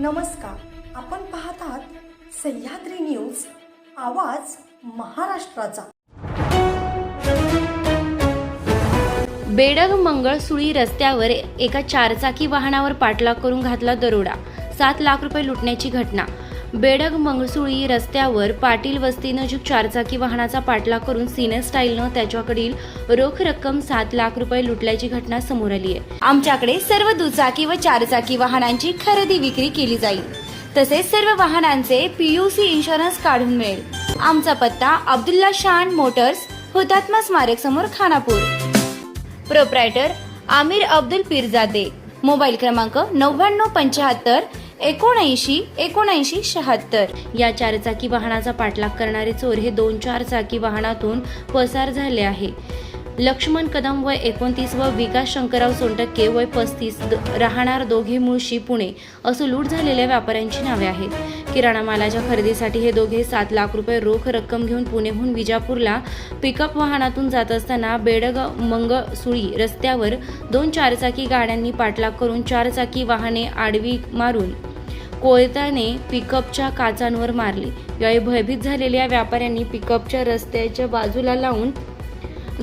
नमस्कार. आपण पाहत आहात सह्याद्री न्यूज आवाज महाराष्ट्राचा. बेडग मंगळसुळी रस्त्यावर एका चारचाकी वाहनावर पाठलाग करून घातला दरोडा. सात लाख रुपये लुटण्याची घटना. बेडग मंगसुळी रस्त्यावर पाटील वस्ती नजीक चारचाकी वाहनाचा पाठलाग करून सिने स्टाईलनं त्याच्याकडील रोख रक्कम सात लाख रुपये लुटल्याची घटना समोर आली आहे. आमच्याकडे सर्व दुचाकी व चारचाकी वाहनांची खरेदी विक्री केली जाईल. तसेच सर्व वाहनांचे पीयूसी इन्शुरन्स काढून मिळेल. आमचा पत्ता अब्दुल्ला शान मोटर्स हुतात्मा स्मारक समोर खानापूर. प्रोप्रायटर आमिर अब्दुल पिरजादे. मोबाईल क्रमांक नव्याण्णव पंच्याहत्तर एकोणऐंशी एकोणऐंशी शहात्तर. या चारचाकी वाहनाचा पाठलाग करणारे चोर हे दोन चार चाकी वाहनातून पसार झाले आहे. लक्ष्मण कदम वय एकोणतीस व विकास शंकरराव सोनटक्के वय पस्तीस राहणार दोघे मुळशी पुणे असं लूट झालेल्या व्यापाऱ्यांची नावे आहेत. किराणा मालाच्या खरेदीसाठी हे दोघे सात लाख रुपये रोख रक्कम घेऊन पुणेहून विजापूरला पिकअप वाहनातून जात असताना बेडग मंगसुळी रस्त्यावर दोन चारचाकी गाड्यांनी पाठलाग करून चारचाकी वाहने आडवी मारून कोयत्याने पिकअपच्या काचांवर मारली. यावेळी भयभीत झालेल्या व्यापाऱ्यांनी पिकअपच्या रस्त्याच्या बाजूला लावून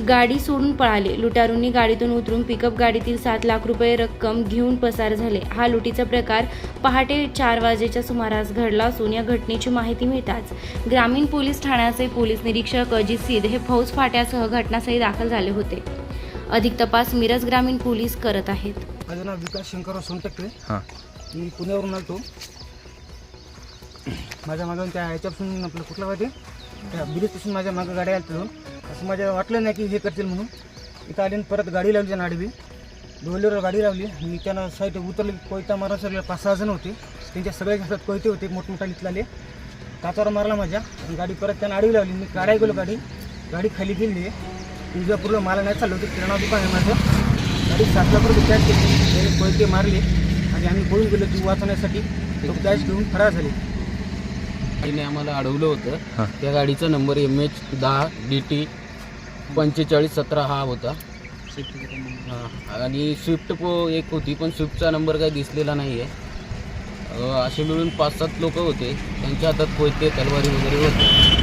गाडी सोडून पळाले. लुटारूंनी गाडीतून उतरून पिकअप गाडीतील सात लाख रुपये रक्कम घेऊन पसार झाले. हा लुटीचा प्रकार पहाटे चार वाजेच्या सुमारास घडला असून या घटनेची माहिती मिळताच ग्रामीण पोलीस ठाण्याचे पोलीस निरीक्षक अजित सिद हे फौज फाट्यासह घटनास्थळी दाखल झाले होते. अधिक तपास मिरज ग्रामीण पोलीस करत आहेत. माझं नाव विकास शंकरराव सोनटक्के. हां. मी पुण्यावरून आलतो. माझ्या मागून त्या ह्याच्यापासून आपलं कुठलं पाहिजे त्या ब्रिजपासून माझ्या मागं गाड्या आल्या तिथून असं माझ्या वाटलं नाही की हे करतील म्हणून. इथं आले आणि परत गाडी लावली त्यांना आडवी. डोलेवर गाडी लावली मी त्यांना साईड उतरले. कोयता मारा सगळे पाच सहा जण होते. त्यांच्या सगळ्या हातात कोयते होते. मोठमोठा इथलाले काचावर मारला माझ्या. आणि गाडी परत त्यांना आडवी लावली. मी काढाय गेलो गाडी. गाडी खाली गेली. विजापूरला मला नाही चाललं होतं किराणा दुकान आहे माझं. गाडी सात लाख रुपये कॅश घेतली त्याने कोयते मारले आणि आम्ही पळून गेलो जीव वाचवण्यासाठी. तो कॅश घेऊन फरार झाले. गाडीने आम्हाला अडवलं. होतं. त्या गाडीचा नंबर एम एच दहा डी टी पंचेचाळीस सतरा हा होता. हा. आणि स्विफ्ट पो एक होती पण स्विफ्टचा नंबर काही दिसलेला नाही आहे असे मिळून पाच सात लोक होते. त्यांच्या हातात कोयते तलवारी वगैरे होते.